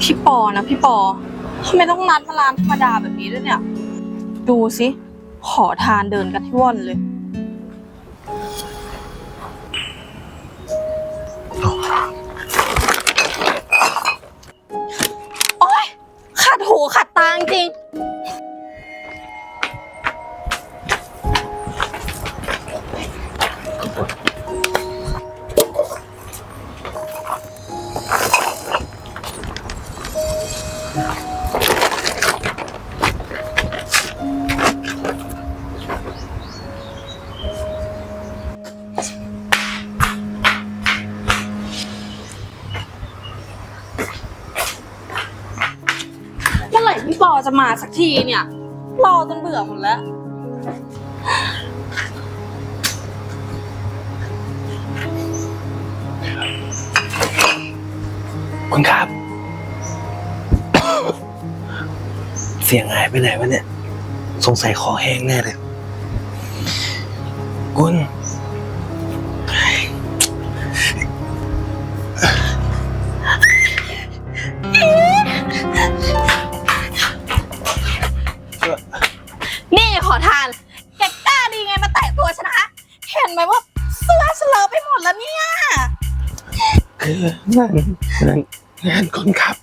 พี่ปอนะพี่ปอทำไมต้องนัดมาร้านธรรมดาแบบนี้ด้วยเนี่ย ดูสิ ขอทานเดินกันที่ว่อนเลย เมื่อไหร่พี่ปอจะมาสักทีเนี่ย รอจนเบื่อหมดแล้ว เสียงหายไปไหนวะเนี่ย สงสัยคอแห้งแน่เลยคุณนี่ขอทาน แกกล้าดีไงมาแตะตัวฉันนะคะ เห็นไหมว่าเสื้อฉันเลอะไปหมดแล้วเนี่ย คืองานงานงานคนขับ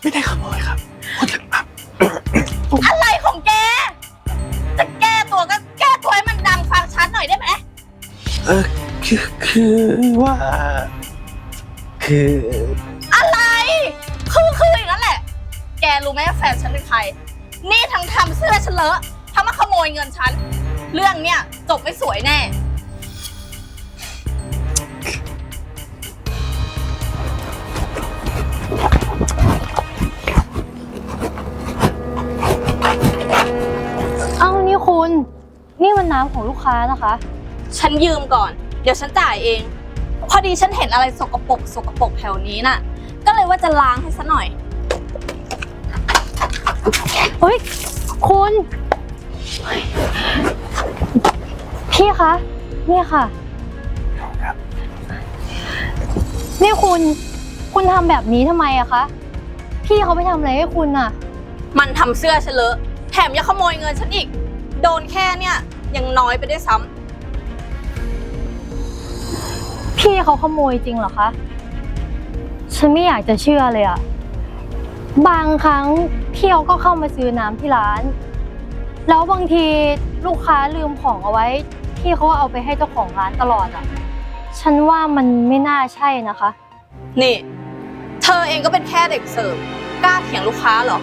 ไม่ได้ขโมยครับคนขับอะไรของแก จะแก้ตัวก็แก้ตัวให้มันดังฟังชัดหน่อยได้ไหมเออคือคือว่า คือ อะไรคือคืออย่างนั้นแหละ แกรู้ไหมว่าแฟนฉันเป็นใคร นี่ทั้งทำเสื้อฉันเลอะทั้งมาขโมยเงินฉัน เรื่องเนี้ยจบไม่สวยแน่ เอ้านี่คุณ นี่มันน้ำของลูกค้านะคะ ฉันยืมก่อน เดี๋ยวฉันจ่ายเอง พอดีฉันเห็นอะไรสกปรกสกปรกแถวนี้น่ะ ก็เลยว่าจะล้างให้ซะหน่อย เฮ้ย คุณเฮ้ยพี่คะเนี่ยค่ะครับนี่คุณ คุณทำแบบนี้ทำไมอะคะ พี่เขาไปทำอะไรให้คุณอะมันทำเสื้อฉันเลอะแถมยังขโมยเงินฉันอีก โดนแค่เนี่ยยังน้อยไปได้วยซ้ำพี่เขาขโมยจริงเหรอคะ ฉันไม่อยากจะเชื่อเลยอะบางครั้งพี่เขาก็เข้ามาซื้อน้ำที่ร้าน แล้วบางทีลูกค้าลืมของเอาไว้ พี่เขาก็เอาไปให้เจ้าของร้านตลอดอะฉันว่ามันไม่น่าใช่นะคะ นี่ เธอเองก็เป็นแค่เด็กเสิร์ฟกล้าเถียงลูกค้าเหรอ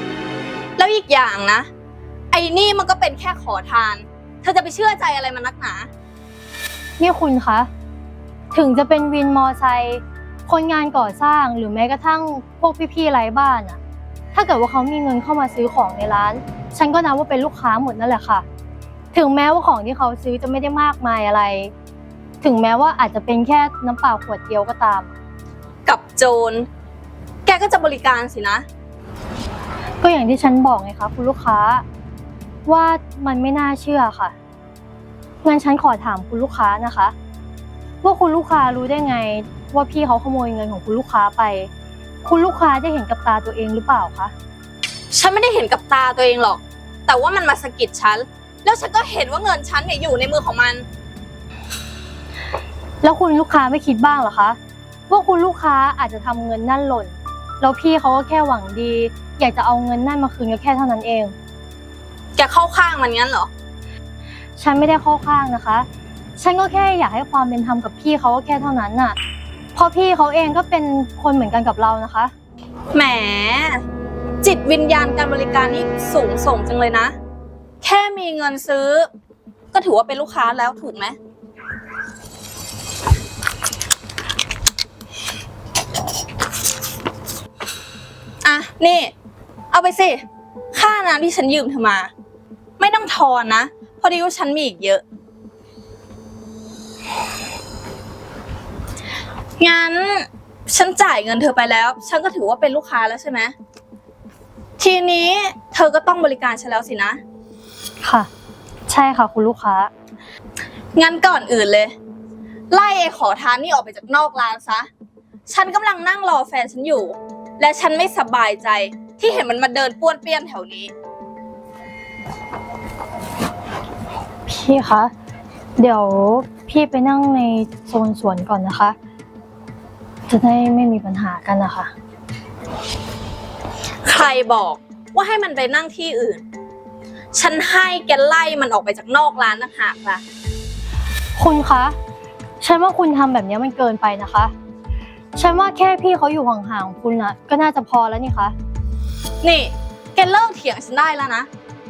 แล้วอีกอย่างนะ ไอ้นี่มันก็เป็นแค่ขอทาน เธอจะไปเชื่อใจอะไรมันนักหนา นี่คุณคะ ถึงจะเป็นวินมอไซค์คนงานก่อสร้างหรือแม้กระทั่งพวกพี่ๆไร้บ้านอะถ้าเกิดว่าเขามีเงินเข้ามาซื้อของในร้าน ฉันก็นับว่าเป็นลูกค้าหมดนั่นแหละค่ะ ถึงแม้ว่าของที่เขาซื้อจะไม่ได้มากมายอะไร ถึงแม้ว่าอาจจะเป็นแค่น้ำเปล่าขวดเดียวก็ตาม กับโจร แกก็จะบริการสินะ ก็อย่างที่ฉันบอกไงคะคุณลูกค้า ว่ามันไม่น่าเชื่อค่ะ งั้นฉันขอถามคุณลูกค้านะคะ ว่าคุณลูกค้ารู้ได้ไง ว่าพี่เขาขโมยเงินของคุณลูกค้าไป คุณลูกค้าได้เห็นกับตาตัวเองหรือเปล่าคะ ฉันไม่ได้เห็นกับตาตัวเองหรอก แต่ว่ามันมาสะกิดฉัน แล้วฉันก็เห็นว่าเงินฉันเนี่ยอยู่ในมือของมัน แล้วคุณลูกค้าไม่คิดบ้างเหรอคะ ว่าคุณลูกค้าอาจจะทำเงินนั่นหล่น แล้วพี่เขาก็แค่หวังดี อยากจะเอาเงินนั่นมาคืนก็แค่เท่านั้นเอง แกเข้าข้างมันงั้นเหรอ ฉันไม่ได้เข้าข้างนะคะ ฉันก็แค่อยากให้ความเป็นธรรมกับพี่เขาก็แค่เท่านั้นน่ะเพราะพี่เขาเองก็เป็นคนเหมือนกันกับเรานะคะ แหม จิตวิญญาณการบริการนี่สูงส่งจังเลยนะ แค่มีเงินซื้อ ก็ถือว่าเป็นลูกค้าแล้วถูกไหม อะ นี่ เอาไปสิ ค่าน้ำที่ฉันยืมเธอมาไม่ ต้องทอนนะ พอดีว่าฉันมีอีกเยอะ งั้น ฉันจ่ายเงินเธอไปแล้ว ฉันก็ถือว่าเป็นลูกค้าแล้วใช่ไหม ทีนี้เธอก็ต้องบริการฉันแล้วสินะ ค่ะ ใช่ค่ะคุณลูกค้า งั้นก่อนอื่นเลย ไล่ไอ้ขอทานนี่ออกไปจากนอกร้านซะ ฉันกำลังนั่งรอแฟนฉันอยู่ และฉันไม่สบายใจที่เห็นมันมาเดินป้วนเปี้ยนแถวนี้ พี่คะ เดี๋ยวพี่ไปนั่งในโซนสวนก่อนนะคะ จะได้ไม่มีปัญหากันนะคะ ใครบอกว่าให้มันไปนั่งที่อื่น ฉันให้แกไล่มันออกไปจากนอกร้านนะหากล่ะ คุณคะ ฉันว่าคุณทำแบบนี้มันเกินไปนะคะ ฉันว่าแค่พี่เขาอยู่ห่างๆคุณนะก็น่าจะพอแล้วนี่คะ นี่ แกเลิกเถียงฉันได้แล้วนะ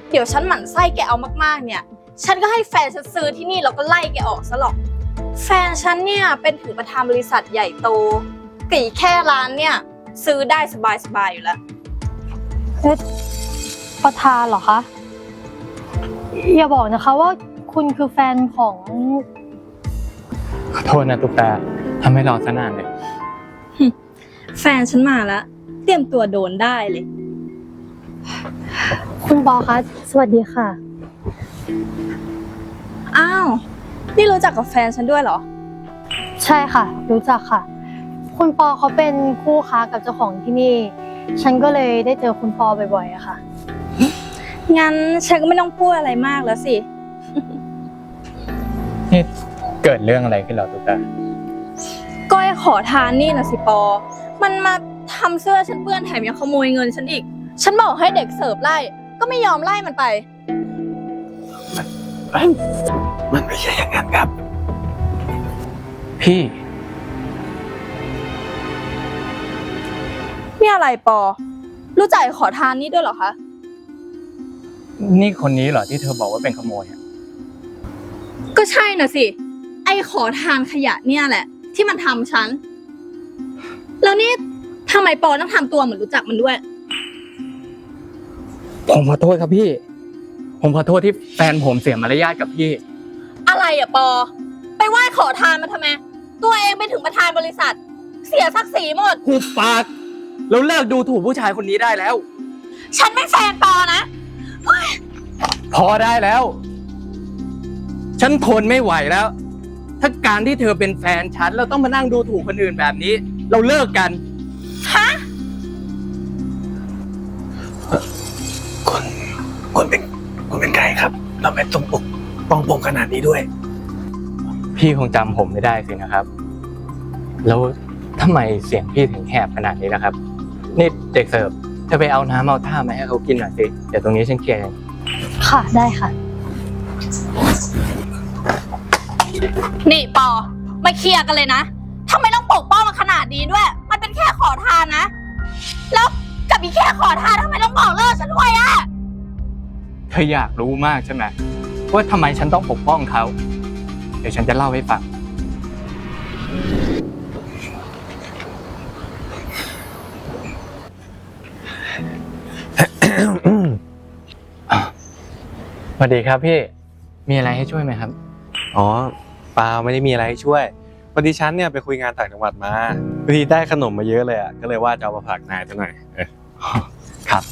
เดี๋ยวฉันหมั่นไส้แกเอามากๆเนี่ย ฉันก็ให้แฟนฉันซื้อที่นี่แล้วก็ไล่แกออกซะหรอก แฟนฉันเนี่ยเป็นถึงประธานบริษัทใหญ่โตกีแค่ร้านเนี่ย ซื้อได้สบายๆอยู่แล้วเอ๊ะประธานเหรอคะ อย่าบอกนะคะว่าคุณคือแฟนของ ขอโทษนะตุ๊กตาทำให้รอซะนานเลย แฟนฉันมาแล้ว เตรียมตัวโดนได้เลย คุณปอคะ สวัสดีค่ะ อ้าว นี่รู้จักกับแฟนฉันด้วยเหรอ ใช่ค่ะ รู้จักค่ะ คุณปอเขาเป็นคู่ค้ากับเจ้าของที่นี่ ฉันก็เลยได้เจอคุณปอบ่อยๆอะค่ะ งั้นฉันก็ไม่ต้องพูดอะไรมากแล้วสิ นี่เกิดเรื่องอะไรขึ้นเหรอตุ๊กตาก้อยขอทานนี่นะสิปอ มันมาทำเสื้อฉันเปื้อนแถมยังขโมยเงินฉันอีก ฉันบอกให้เด็กเสิร์ฟไล่ ก็ไม่ยอมไล่มันไป มันไม่ใช่อย่างนั้นครับ พี่ นี่อะไรปอ รู้จักไอ้ขอทานนี่ด้วยเหรอคะ นี่คนนี้เหรอที่เธอบอกว่าเป็นขโมยอะก็ใช่น่ะสิ ไอ้ขอทานขยะเนี่ยแหละ ที่มันทำฉัน แล้วนี่ทำไมปอต้องทำตัวเหมือนรู้จักมันด้วย ผมขอโทษครับพี่ ผมขอโทษที่แฟนผมเสียมารยาทกับพี่ อะไรอะปอ ไปไหว้ขอทานมันทำไม ตัวเองไปถึงประธานบริษัท เสียศักดิ์ศรีหมด หุบปาก แล้วเลิกดูถูกผู้ชายคนนี้ได้แล้ว ฉันไม่แฟนปอนะ พอได้แล้ว ฉันทนไม่ไหวแล้ว ถ้าการที่เธอเป็นแฟนฉันเราต้องมานั่งดูถูกคนอื่นแบบนี้ เราเลิกกัน ฮะ คุณเป็นใครครับ เราไม่ต้องปกป้องผมขนาดนี้ด้วย พี่คงจำผมไม่ได้สินะครับ แล้วทำไมเสียงพี่ถึงแหบขนาดนี้นะครับ นี่เด็กเสิร์ฟจะไปเอาน้ำเอาท่ามาให้เขากินหน่อยสิเดี๋ยวตรงนี้ฉันเคลียร์เองค่ะได้ค่ะ นี่ปอมาเคลียร์กันเลยนะทำไมต้องปกป้องมันขนาดนี้ด้วย มันเป็นแค่ขอทานนะ แล้วกับอีแค่ขอทานทำไมต้องบอกเลิกฉันด้วยอะเธออยากรู้มากใช่ไหมว่าทำไมฉันต้องปกป้องเขา เดี๋ยวฉันจะเล่าให้ฟัง สวัสดีครับพี่ มีอะไรให้ช่วยไหมครับ อ๋อเปล่าไม่ได้มีอะไรให้ช่วยพอดีฉันเนี่ยไปคุยงานต่างจังหวัดมาพอดีได้ขนมมาเยอะเลยอะก็เลยว่าจะเอามาฝากนายซะหน่อยเออครับ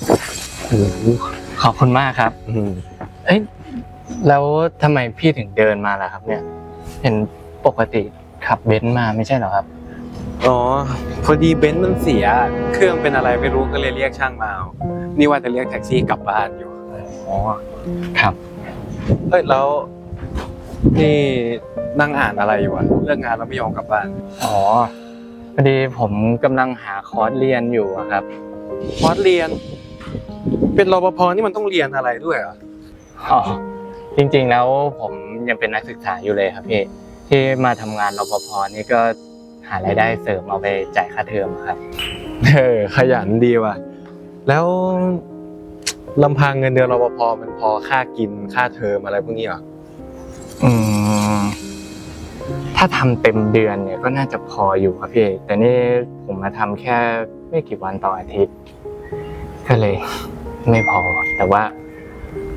โอ้โหขอบคุณมากครับ อืมเอ้ยแล้วทำไมพี่ถึงเดินมาล่ะครับ เนี่ย เห็นปกติขับเบนซ์มาไม่ใช่เหรอครับ อ๋อ พอดีเบนซ์มันเสีย เครื่องเป็นอะไรไม่รู้ก็เลยเรียกช่างมาเอานี่ว่าจะเรียกแท็กซี่กลับบ้านอยู่ อ๋อ ครับเฮ้ยแล้วนี่นั่งอ่านอะไรอยู่อะเลิกงานแล้วไม่ยอมกลับบ้าน อ๋อพอดีผมกำลังหาคอร์สเรียนอยู่อะครับ คอร์สเรียน เป็นรปภนี่มันต้องเรียนอะไรด้วยเหรออ๋อจริงๆแล้วผมยังเป็นนักศึกษาอยู่เลยครับพี่ที่มาทำงานรปภนี่ก็หารายได้เสริมเอาไปจ่ายค่าเทอมครับ เออขยันดีว่ะ แล้วลำพังเงินเดือนรปภมันพอค่ากินค่าเทอมอะไรพวกนี้เหรออืมถ้าทำเต็มเดือนเนี่ยก็น่าจะพออยู่ครับพี่แต่นี่ผมมาทำแค่ไม่กี่วันต่ออาทิตย์ ก็เลย ไม่พอ แต่ว่า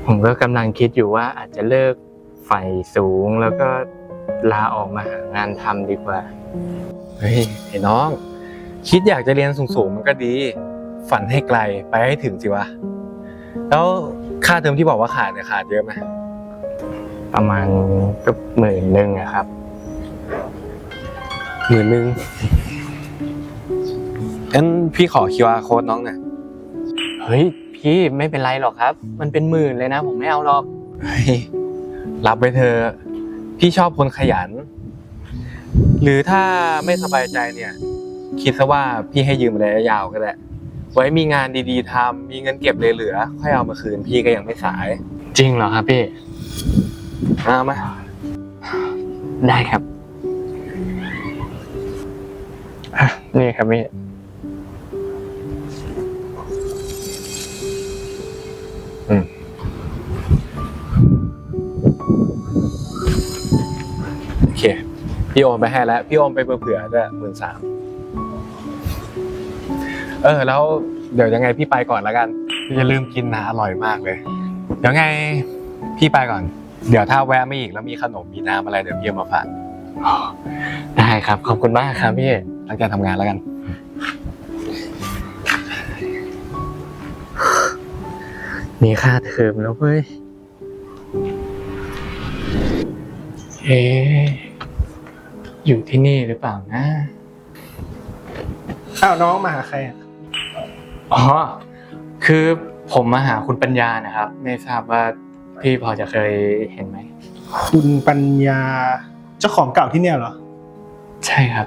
ผมก็กำลังคิดอยู่ว่าอาจจะเลิกไฟสูงแล้วก็ลาออกมาหางานทำดีกว่า เฮ้ยไอ้น้อง คิดอยากจะเรียนสูงๆมันก็ดี ฝันให้ไกลไปให้ถึงสิวะ แล้วค่าเทอมที่บอกว่าขาดเนี่ยขาดเยอะไหมประมาณเก็หมื่นหนึ่งอะครับหมื่นหนึ่งงั้นพี่ขอ QR code น้องหน่อยเฮ้ย พี่ไม่เป็นไรหรอกครับ มันเป็นหมื่นเลยนะ ผมไม่เอาหรอกเฮ้ยรับไปเธอะพี่ชอบคนขยัน หรือถ้าไม่สบายใจเนี่ย คิดซะว่าพี่ให้ยืมระยะยาวก็ได้ไว้มีงานดีๆทำมีเงินเก็บเหลือๆค่อยเอามาคืนพี่ก็ยังไม่สายจริงเหรอครับพี่เอามาได้ครับอะนี่ครับพี่ พี่โอนไปให้แล้ว พี่โอนไปเผื่อๆด้วยหมื่นสามเออ แล้วเดี๋ยวยังไงพี่ไปก่อนแล้วกันอย่าลืมกินนะอร่อยมากเลย เดี๋ยวไงพี่ไปก่อน เดี๋ยวถ้าแวะไม่อีกแล้วมีขนมมีน้ำอะไรเดี๋ยวพี่เอามาฝากได้ครับ ขอบคุณมากครับพี่ตั้งใจทำงานแล้วกัน มีค่าเทอมแล้วเว้ยเอ๊ อยู่ที่นี่หรือเปล่านะ อ้าวน้องมาหาใครอะอ๋อ คือผมมาหาคุณปัญญานะครับ ไม่ทราบว่าพี่พอจะเคยเห็นไหม คุณปัญญาเจ้าของเก่าที่เนี่ยเหรอ ใช่ครับ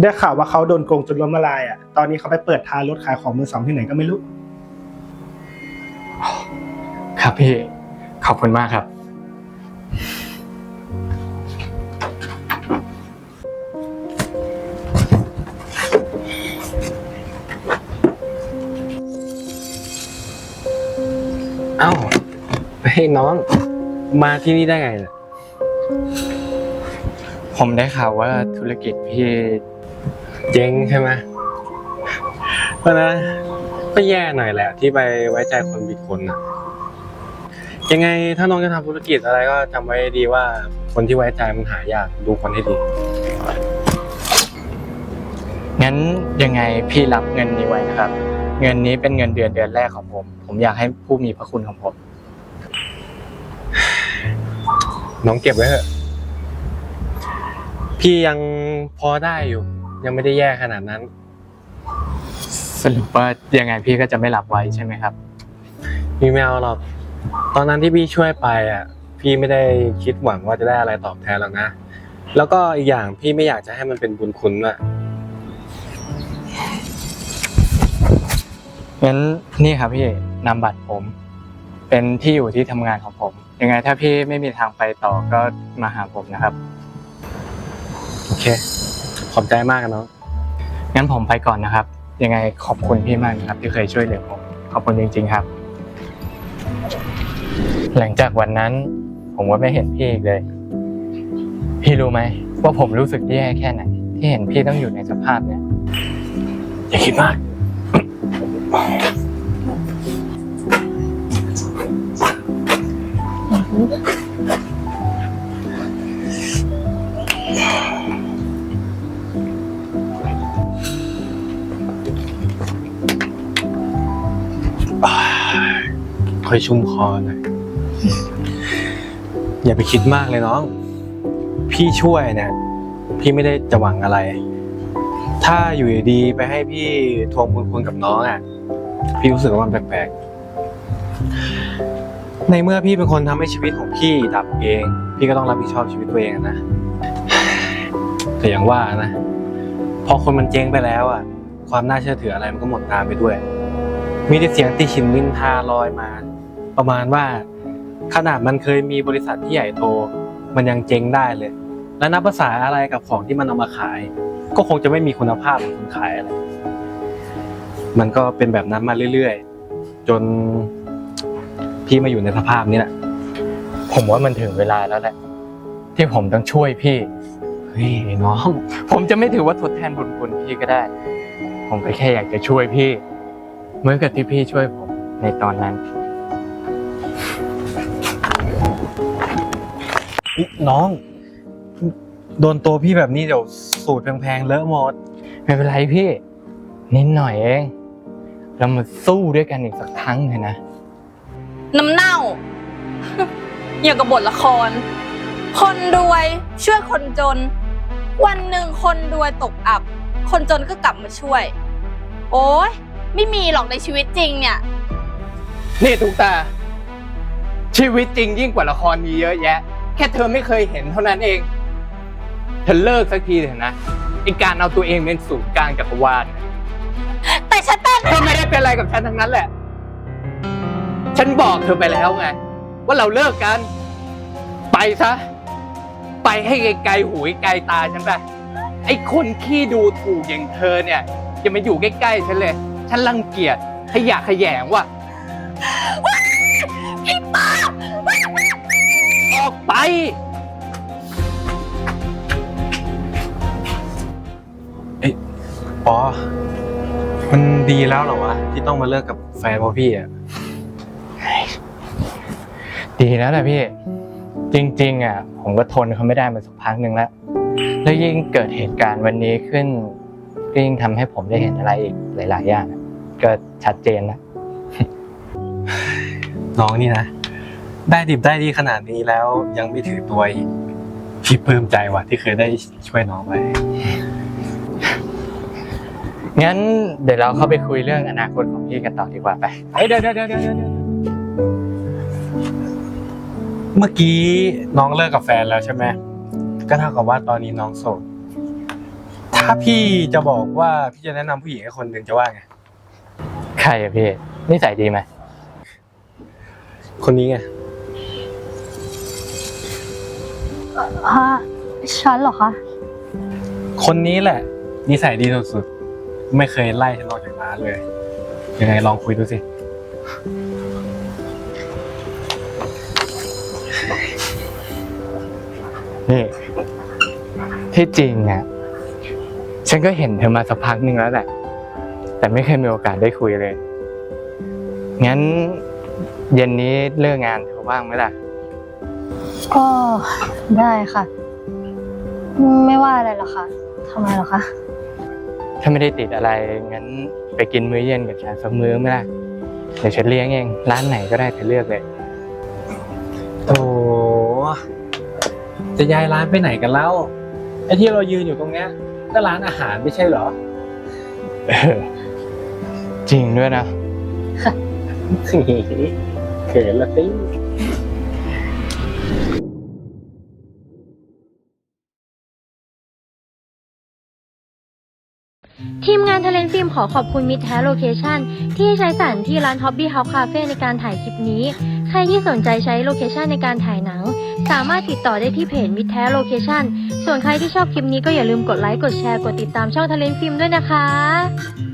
ได้ข่าวว่าเขาโดนโกงจนล้มละลายอะ ตอนนี้เขาไปเปิดท้ายรถขายของมือสองที่ไหนก็ไม่รู้ ครับพี่ ขอบคุณมากครับ ฮ้ยน้อง มาที่นี่ได้ไงเนี่ยผมได้ข่าวว่าธุรกิจพี่เจ๊งใช่ไหมเพราะนะก็แย่หน่อยแหละ ที่ไปไว้ใจคนผิดคนนะยังไงถ้าน้องจะทำธุรกิจอะไรก็จำไว้ดีว่าคนที่ไว้ใจมันหายากดูคนให้ดี งั้นยังไงพี่รับเงินนี้ไว้นะครับ เงินนี้เป็นเงินเดือนเดือนแรกของผม ผมอยากให้ผู้มีพระคุณของผม น้องเก็บไว้เถอะ พี่ยังพอได้อยู่ ยังไม่ได้แย่ขนาดนั้น สรุปว่ายังไงพี่ก็จะไม่รับไว้ใช่ไหมครับ พี่ไม่เอาหรอก ตอนนั้นที่พี่ช่วยไปอะ พี่ไม่ได้คิดหวังว่าจะได้อะไรตอบแทนหรอกนะ แล้วก็อีกอย่างพี่ไม่อยากจะให้มันเป็นบุญคุณด้วยงั้นนี่ครับพี่นามบัตรผม เป็นที่อยู่ที่ทำงานของผม ยังไงถ้าพี่ไม่มีทางไปต่อก็มาหาผมนะครับ โอเค ขอบใจมากนะน้องงั้นผมไปก่อนนะครับ ยังไงขอบคุณพี่มากนะครับ ที่เคยช่วยเหลือผมขอบคุณจริง ๆครับ หลังจากวันนั้น ผมก็ไม่เห็นพี่อีกเลย พี่รู้ไหมว่าผมรู้สึกแย่แค่ไหน ที่เห็นพี่ต้องอยู่ในสภาพเนี้ยอย่าคิดมาก ค่อยชุ่มคอหน่อยอย่าไปคิดมากเลยน้อง พี่ช่วยเนี่ย พี่ไม่ได้จะหวังอะไร ถ้าอยู่ดีๆไปให้พี่ทวงบุญคุณกับน้องอะ พี่รู้สึกว่ามันแปลกๆ ในเมื่อพี่เป็นคนทำให้ชีวิตของพี่ดับเอง พี่ก็ต้องรับผิดชอบชีวิตตัวเองอะนะ แต่อย่างว่านะ พอคนมันเจ๊งไปแล้วอะ ความน่าเชื่อถืออะไรมันก็หมดตามไปด้วย มีแต่เสียงติชินนินทาลอยมา ประมาณว่า ขนาดมันเคยมีบริษัทที่ใหญ่โต มันยังเจ๊งได้เลย แล้วนับภาษาอะไรกับของที่มันเอามาขาย ก็คงจะไม่มีคุณภาพเหมือนคนขายอะไร มันก็เป็นแบบนั้นมาเรื่อย ๆ จน พี่มาอยู่ในสภาพนี้แหละผมว่ามันถึงเวลาแล้วแหละ ที่ผมต้องช่วยพี่เฮ้ยน้อง ผมจะไม่ถือว่าทดแทนบุญคุณพี่ก็ได้ ผมก็แค่อยากจะช่วยพี่ เหมือนกับที่พี่ช่วยผมในตอนนั้น น้อง โดนตัวพี่แบบนี้เดี๋ยวสูตรแพงๆเลอะหมด ไม่เป็นไรพี่ นิดหน่อยเอง เรามาสู้ด้วยกันอีกสักครั้งเลยนะ น้ำเน่า อย่างกับบทละคร คนรวยช่วยคนจน วันหนึ่งคนรวยตกอับ คนจนก็กลับมาช่วย โอ้ยไม่มีหรอกในชีวิตจริงเนี่ย นี่ทุกตา ชีวิตจริงยิ่งกว่าละครมีเยอะแยะ แค่เธอไม่เคยเห็นเท่านั้นเอง เธอเลิกสักทีเถอะนะไอการเอาตัวเองเป็นศูนย์กลางจักรวาลแต่ฉันเป็น เธอไม่ได้เป็นอะไรกับฉันทั้งนั้นแหละ ฉันบอกเธอไปแล้วไง ว่าเราเลิกกัน ไปซะ ไปให้ไกลๆหูไกลๆตาฉันไปไอ้คนขี้ดูถูกอย่างเธอเนี่ยอย่ามาอยู่ใกล้ๆฉันเลย ฉันรังเกียจขยะแขยงว่ะพี่ป้าออกไปปอ มันดีแล้วเหรอวะ ที่ต้องมาเลิกกับแฟนเพราะพี่อะ ดีแล้วแหละพี่ จริง ๆ อะ ผมก็ทนเขาไม่ได้มาสักพักหนึ่งแล้ว แล้วยิ่งเกิดเหตุการณ์วันนี้ขึ้นก็ยิ่งทำให้ผมได้เห็นอะไรอีกหลาย ๆ อย่างอะก็ชัดเจนแล้ว น้องนี่นะ ได้ดิบได้ดีขนาดนี้แล้วยังไม่ถือตัวอีกพี่ปลื้มใจว่ะที่เคยได้ช่วยน้องไว้ งั้นเดี๋ยวเราเข้าไปคุยเรื่องอนาคตของพี่กันต่อดีกว่าไป เฮ้ยเดี๋ยวเดี๋ยวเดี๋ยวเดี๋ยว เดี๋ยวเมื่อกี้น้องเลิกกับแฟนแล้วใช่ไหมก็เท่ากับว่าตอนนี้น้องโสด ถ้าพี่จะบอกว่าพี่จะแนะนำผู้หญิงให้คนหนึ่งจะว่าไง ใครอะพี่นิสัยดีไหมคนนี้ไง ฮะฉันเหรอคะ คนนี้แหละ นิสัยดีสุดๆ ไม่เคยไล่ฉันออกจากร้านเลย ยังไงลองคุยดูสิ ที่จริงอะฉันก็เห็นเธอมาสักพักหนึ่งแล้วแหละ แต่ไม่เคยมีโอกาสได้คุยเลย งั้นเย็นนี้เลิกงานเธอว่างไหมล่ะ ก็ได้ค่ะ ไม่ว่าอะไรหรอกค่ะทำไมหรอคะ ถ้าไม่ได้ติดอะไร งั้นไปกินมื้อเย็นกับฉันสักมื้อไหมล่ะ เดี๋ยวฉันเลี้ยงเอง ร้านไหนก็ได้เธอเลือกเลยโอ้จะย้ายร้านไปไหนกันแล้ว ไอ้ที่เรายืนอยู่ตรงเนี้ยก็ร้านอาหารไม่ใช่เหรอ เออจริงด้วยนะ เขินละสิทีมงานทะเลนฟิล์มขอขอบคุณมิตรแท้โลเคชั่นที่ใช้สถานที่ร้าน Hobby House Cafe ในการถ่ายคลิปนี้ใค รที่สนใจใช้โลเคชันในการถ่ายหนัง สามารถติดต่อได้ที่เพจมิตรแท้โลเคชันส่วนใครที่ชอบคลิปนี้ก็อย่าลืมกดไลค์กดแชร์กดติดตามช่องทะเลนฟิล์มด้วยนะคะ